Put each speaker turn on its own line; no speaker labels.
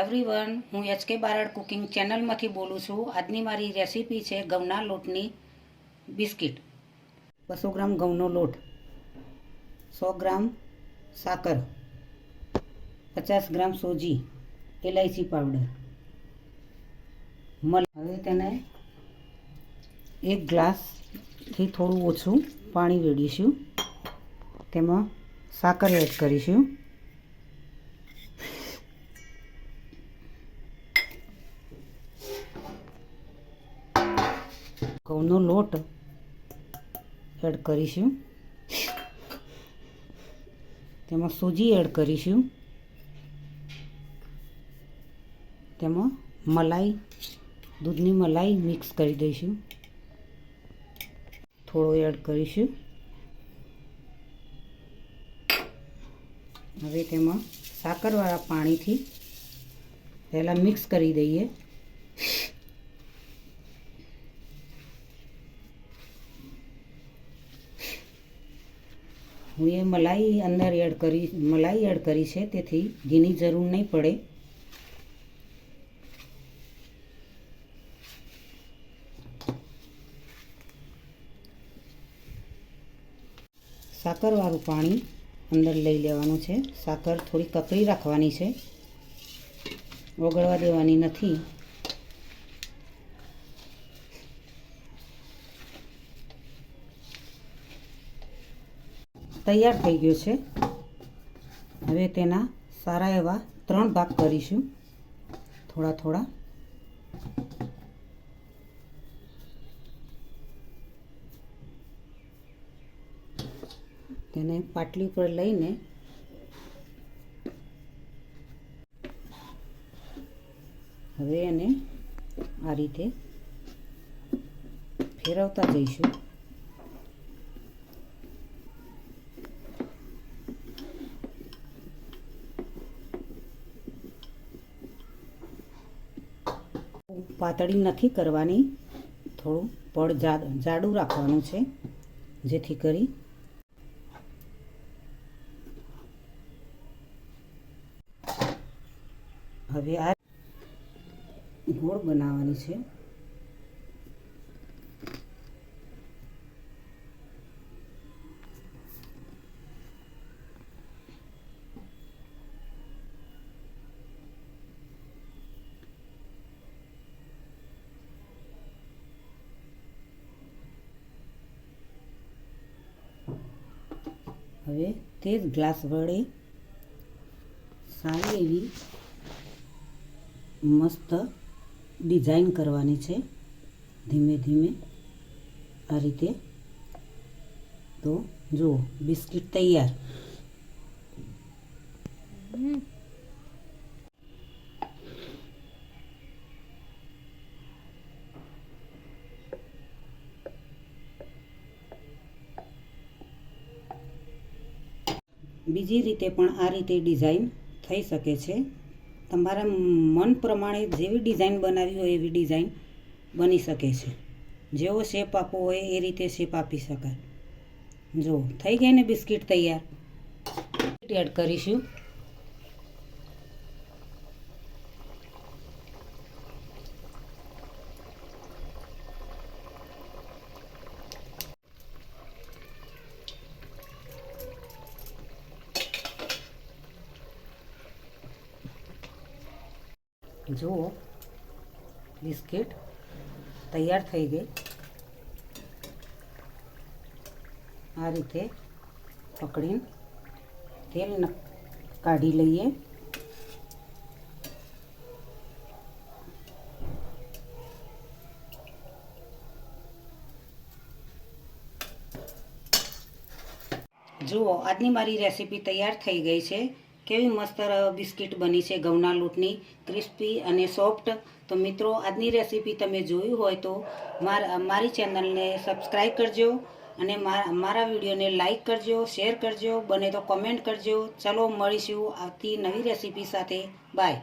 Everyone હું HK Barad cooking ચેનલમાંથી બોલું છું. આજની મારી રેસીપી છે ઘઉંના લોટની બિસ્કિટ. બસો ગ્રામ ઘઉંનો લોટ, સો ગ્રામ સાકર, પચાસ ગ્રામ સોજી એલાયચી પાવડર. મલ હવે તેને એક ગ્લાસથી થોડું ઓછું પાણી રેડીશું. તેમાં સાકર એડ કરીશું. ઘઉંનો લોટ એડ કરીશું. તેમાં સૂજી એડ કરીશું. તેમાં મલાઈ, દૂધની મલાઈ મિક્સ કરી દઈશું. થોડો એડ કરીશું. હવે તેમાં સાકરવાળા પાણીથી પહેલાં મિક્સ કરી દઈએ. હું એ મલાઈ અંદર એડ કરી, મલાઈ એડ કરી છે, તેથી ઘીની જરૂર નહીં પડે. સાકરવાળું પાણી અંદર લઈ લેવાનું છે. સાકર થોડી કકડી રાખવાની છે. ઓગળવા દેવાની નથી. તૈયાર થઈ ગયો છે. હવે તેના સારા એવા ત્રણ ભાગ કરીશું. થોડા થોડા. તેને પાટલી પર લઈને હવે એને આ રીતે ફેરવતા જઈશું. પાતળી નથી કરવાની. થોડું પડ જાડું રાખવાનું છે, જેથી કરી હવે આ ગોળ બનાવવાની છે. હવે તે જ ગ્લાસ વડે સારી એવી મસ્ત ડિઝાઇન કરવાની છે. ધીમે ધીમે આ રીતે તો જુઓ, બિસ્કિટ તૈયાર. બીજી રીતે પણ આ રીતે ડિઝાઇન થઈ શકે છે. તમારા મન પ્રમાણે જેવી ડિઝાઇન બનાવી હોય એવી ડિઝાઇન બની શકે છે. જેવો શેપ આપવો હોય એ રીતે શેપ આપી શકાય. જો, થઈ ગઈ ને બિસ્કિટ તૈયાર? એડ કરીશું. જુઓ, બિસ્કિટ તૈયાર થઈ ગઈ. આ રીતે પકડીને તેલ કાઢી લઈએ. જુઓ, આજની મારી રેસીપી તૈયાર થઈ ગઈ છે. કેવી મસ્ત બિસ્કિટ બની છે ઘઉંના લોટની, ક્રિસ્પી અને સોફ્ટ. તો મિત્રો, આજની રેસીપી તમે જોયું હોય તો મારી ચેનલને સબસ્ક્રાઈબ કરજો અને મારા વિડીયોને લાઇક કરજો, શેર કરજો, બને તો કમેન્ટ કરજો. ચલો, મળીશું આવતી નવી રેસીપી સાથે. બાય.